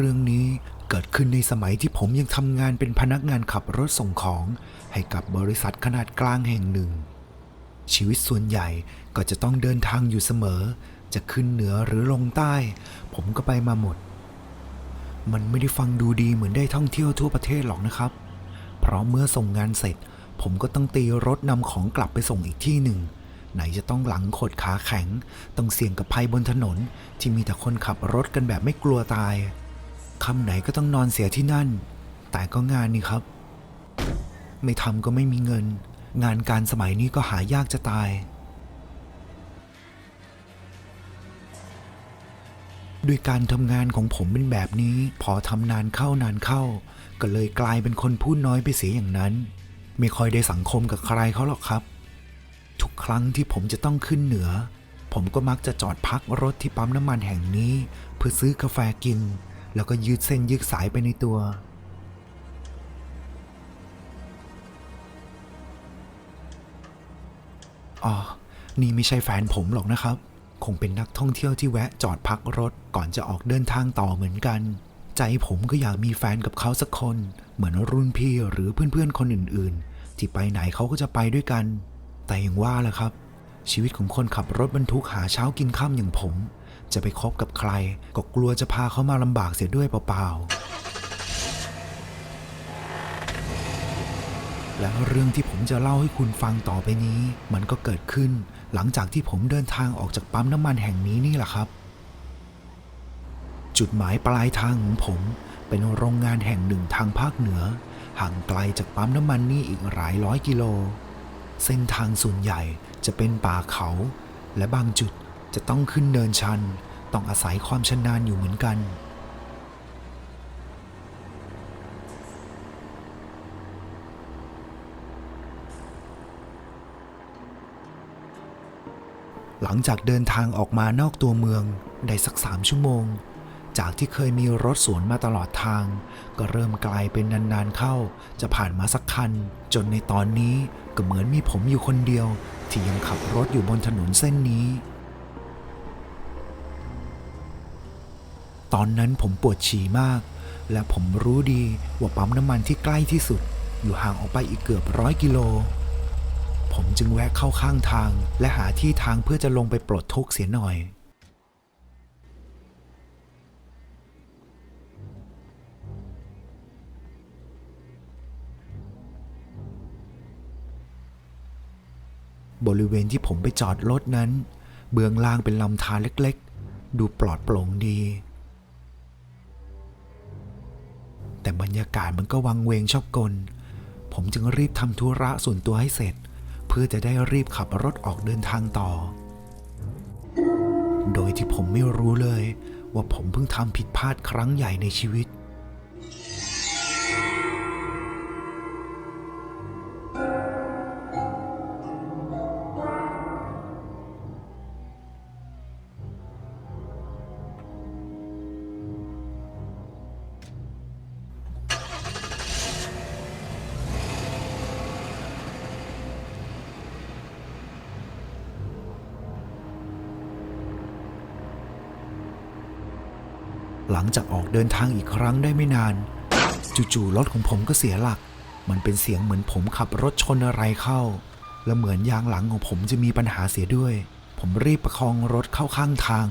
เรื่องนี้เกิดขึ้นในสมัยที่ผมยังทำงานเป็นพนักงานขับรถส่งของ ให้กับบริษัทขนาดกลางแห่งหนึ่ง ชีวิตส่วนใหญ่ก็จะต้องเดินทางอยู่เสมอ จะขึ้นเหนือหรือลงใต้ ผมก็ไปมาหมด มันไม่ได้ฟังดูดีเหมือนได้ท่องเที่ยวทั่วประเทศหรอกนะครับ เพราะเมื่อส่งงานเสร็จ ผมก็ต้องตีรถนำของกลับไปส่งอีกที่หนึ่งไหนจะต้องหลังขดขาแข็ง ต้องเสี่ยงกับภัยบนถนน ที่มีแต่คนขับรถกันแบบไม่กลัวตาย คำไหนก็ต้องนอนเสียที่นั่น แต่ก็งานนี่ครับ ไม่ทำก็ไม่มีเงิน งานการสมัยนี้ก็หายากจะตาย ด้วยการทำงานของผมเป็นแบบนี้ พอทำนานเข้านานเข้า ก็เลยกลายเป็นคนพูดน้อยไปเสียอย่างนั้น ไม่ค่อยได้สังคมกับใครเขาหรอกครับ ทุกครั้งที่ผมจะต้องขึ้นเหนือ ผมก็มักจะจอดพักรถที่ปั๊มน้ำมันแห่งนี้ เพื่อซื้อกาแฟกิน แล้วก็ยืดเส้นยืดสายไปในตัว อ๋อ นี่ไม่ใช่แฟนผมหรอกนะครับ คงเป็นนักท่องเที่ยวที่แวะจอดพักรถก่อนจะออกเดินทางต่อเหมือนกัน ใจผมก็อยากมีแฟนกับเขาสักคน เหมือนรุ่นพี่หรือเพื่อนๆ คนอื่นๆ ที่ไปไหนเขาก็จะไปด้วยกัน แต่อย่างว่าแหละครับ ชีวิตของคนขับรถบรรทุกหาเช้ากินข้ามอย่างผม จะไปคบกับใคร ก็กลัวจะพาเขามาลำบากเสียด้วยเปล่าๆ และเรื่องที่ผมจะเล่าให้คุณฟังต่อไปนี้ มันก็เกิดขึ้น หลังจากที่ผมเดินทางออกจากปั๊มน้ำมันแห่งนี้นี่แหละครับ จุดหมายปลายทางของผม เป็นโรงงานแห่งหนึ่งทางภาคเหนือ ห่างไกลจากปั๊มน้ำมันนี่อีกหลายร้อยกิโล เส้นทางส่วนใหญ่จะเป็นป่าเขา และบางจุด จะต้องขึ้นเนินชัน ต้องอาศัยความชำนาญอยู่เหมือนกัน หลังจากเดินทางออกมานอกตัวเมืองได้สักสามชั่วโมง จากที่เคยมีรถสวนมาตลอดทาง ก็เริ่มกลายเป็นนานๆเข้า จะผ่านมาสักคัน จนในตอนนี้ก็เหมือนมีผมอยู่คนเดียว ที่ยังขับรถอยู่บนถนนเส้นนี้ ตอนนั้นผมปวดฉี่มาก และผมรู้ดีว่าปั๊มน้ำมันที่ใกล้ที่สุด อยู่ห่างออกไปอีกเกือบร้อยกิโล ผมจึงแวะเข้าข้างทาง และหาที่ทางเพื่อจะลงไปปลดทุกข์เสียหน่อยบริเวณที่ผมไปจอดรถนั้น เบื้องล่างเป็นลำธารเล็กๆ ดูปลอดโปร่งดี แต่บรรยากาศมันก็วังเวงชอบกล ผมจึงรีบทำธุระส่วนตัวให้เสร็จ เพื่อจะได้รีบขับรถออกเดินทางต่อ โดยที่ผมไม่รู้เลย ว่าผมเพิ่งทำผิดพลาดครั้งใหญ่ในชีวิต หลังจากออกเดินทางอีกครั้งได้ไม่นาน จู่ๆรถของผมก็เสียหลัก มันเป็นเสียงเหมือนผมขับรถชนอะไรเข้า และเหมือนยางหลังของผมจะมีปัญหาเสียด้วย ผมรีบประคองรถเข้าข้างทาง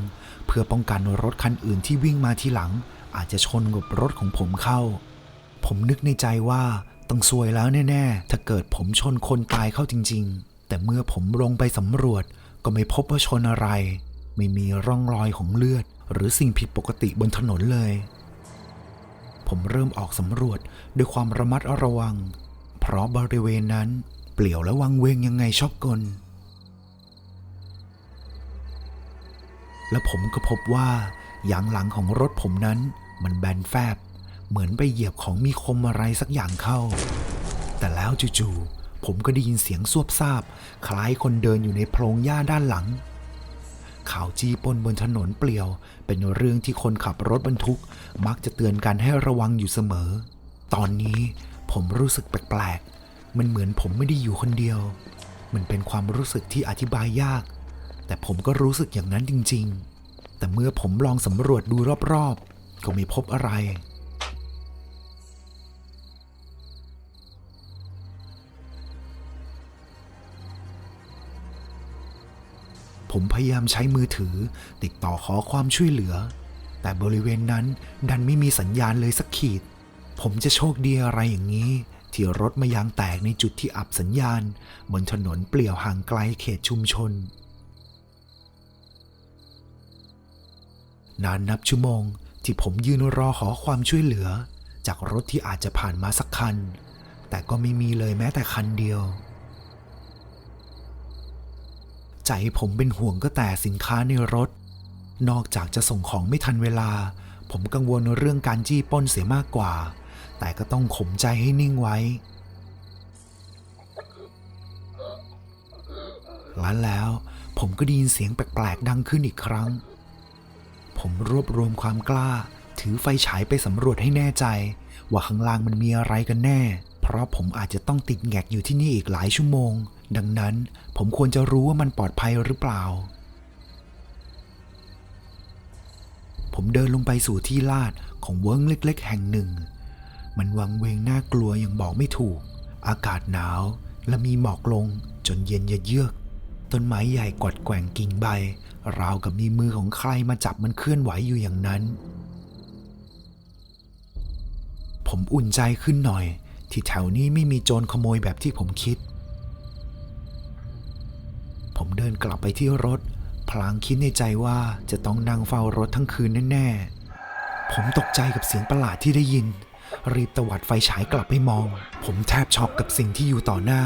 เพื่อป้องกันรถคันอื่นที่วิ่งมาทีหลัง อาจจะชนกับรถของผมเข้า ผมนึกในใจว่าต้องซวยแล้วแน่ ๆ ถ้าเกิดผมชนคนตายเข้าจริง ๆ แต่เมื่อผมลงไปสำรวจก็ไม่พบว่าชนอะไร ไม่มีร่องรอยของเลือด หรือสิ่งผิดปกติบนถนนเลย ผมเริ่มออกสำรวจด้วยความระมัดระวัง เพราะบริเวณนั้นเปลี่ยวและวังเวงยังไงชอบกล และผมก็พบว่ายางหลังของรถผมนั้นมันแบนแฟบ เหมือนไปเหยียบของมีคมอะไรสักอย่างเข้า แต่แล้วจู่ๆผมก็ได้ยินเสียงซวบซาบ คล้ายคนเดินอยู่ในโพรงหญ้าด้านหลัง ข่าวจี้ปนบนถนนเปลี่ยว เป็นเรื่องที่คนขับรถบรรทุก มักจะเตือนกันให้ระวังอยู่เสมอ ตอนนี้ผมรู้สึกแปลกๆ มันเหมือนผมไม่ได้อยู่คนเดียว มันเป็นความรู้สึกที่อธิบายยาก แต่ผมก็รู้สึกอย่างนั้นจริง ๆ แต่เมื่อผมลองสำรวจดูรอบๆ ก็ไม่พบอะไร ผมพยายามใช้มือถือ ติดต่อขอความช่วยเหลือ แต่บริเวณนั้นดันไม่มีสัญญาณเลยสักขีด ผมจะโชคดีอะไรอย่างนี้ ที่รถมายางแตกในจุดที่อับสัญญาณ บนถนนเปลี่ยวห่างไกลเขตชุมชน นานนับชั่วโมงที่ผมยืนรอขอความช่วยเหลือ จากรถที่อาจจะผ่านมาสักคัน แต่ก็ไม่มีเลยแม้แต่คันเดียว ใจผมเป็นห่วงก็แต่สินค้าในรถ นอกจากจะส่งของไม่ทันเวลา ผมกังวลเรื่องการจี้ป้นเสียมากกว่า แต่ก็ต้องข่มใจให้นิ่งไว้และแล้วผมก็ได้ยินเสียงแปลกๆดังขึ้นอีกครั้ง ผมรวบรวมความกล้า ถือไฟฉายไปสำรวจให้แน่ใจ ว่าข้างล่างมันมีอะไรกันแน่ เพราะผมอาจจะต้องติดแงกอยู่ที่นี่อีกหลายชั่วโมง ดังนั้นผมควรจะรู้ว่ามันปลอดภัยหรือเปล่า ผมเดินลงไปสู่ที่ลาดของเวิ้งเล็ก ๆ แห่งหนึ่ง มันวังเวงน่ากลัวอย่างบอกไม่ถูก อากาศหนาวและมีหมอกลงจนเย็นเยือก ต้นไม้ใหญ่กวัดแกว่งกิ่งใบ ราวกับมีมือของใครมาจับมันเคลื่อนไหวอยู่อย่างนั้น ผมอุ่นใจขึ้นหน่อย ที่แถวนี้ไม่มีโจรขโมยแบบที่ผมคิด ดินกลับไปที่รถ พลางคิดในใจว่าจะต้องนั่งเฝ้ารถทั้งคืนแน่ๆ ผมตกใจกับเสียงประหลาดที่ได้ยิน รีบตวัดไฟฉายกลับไปมอง ผมแทบช็อกกับสิ่งที่อยู่ต่อหน้า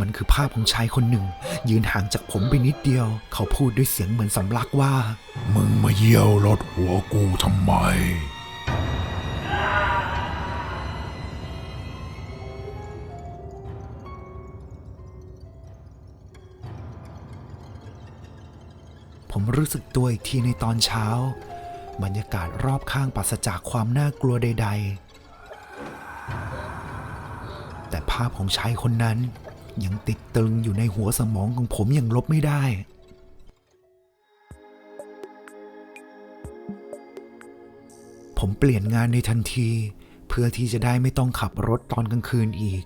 มันคือภาพของชายคนหนึ่ง ยืนห่างจากผมไปนิดเดียว เขาพูดด้วยเสียงเหมือนสำลักว่า มึงมาเยี่ยวรถหัวกูทำไม ผมรู้สึกตัวอีกทีในตอนเช้า บรรยากาศรอบข้างปราศจากความน่ากลัวใด ๆ แต่ภาพของชายคนนั้นยังติดตึงอยู่ในหัวสมองของผมอย่างลบไม่ได้ ผมเปลี่ยนงานในทันที เพื่อที่จะได้ไม่ต้องขับรถตอนกลางคืนอีก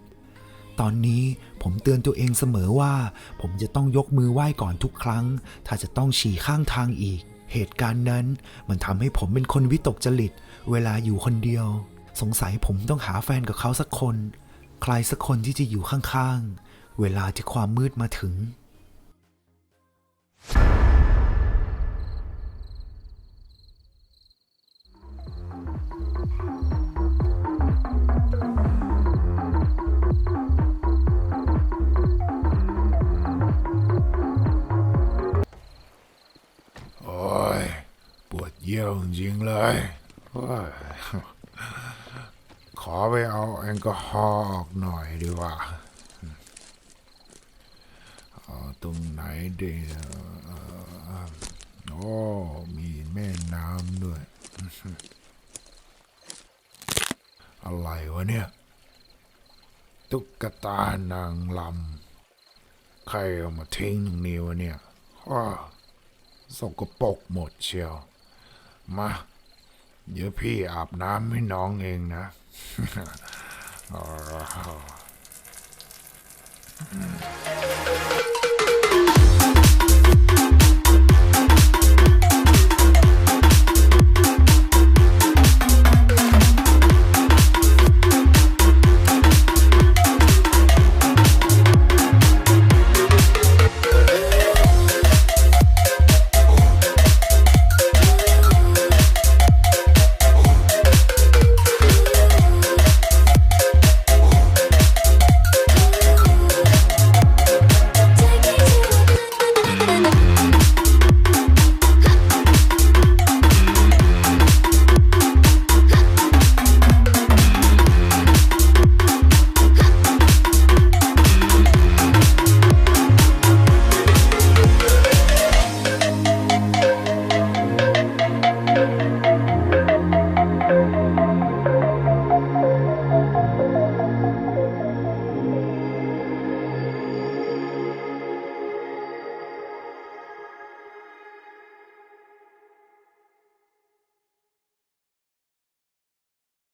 ตอนนี้ผมเตือนตัวเองเสมอว่า ผมจะต้องยกมือไหว้ก่อนทุกครั้ง ถ้าจะต้องฉี่ข้างทางอีก เหตุการณ์นั้นมันทำให้ผมเป็นคนวิตกจริต เวลาอยู่คนเดียว สงสัยผมต้องหาแฟนกับเขาสักคน ใครสักคนที่จะอยู่ข้างๆ เวลาที่ความมืดมาถึง ยี่ยวจริงเลยขอไปเอาแอลกอฮอล์ออกหน่อยดีกว่าเอาตรงไหนดีนะเอ่อโอ้มีแม่น้ำด้วย อะไรวะเนี่ย ตุ๊กตานางลำใครเอามาทิ้งตรงนี้วะเนี่ยว้าสกปรกหมดเชียว มา เดี๋ยวพี่อาบน้ำให้น้องเองนะอ๋อ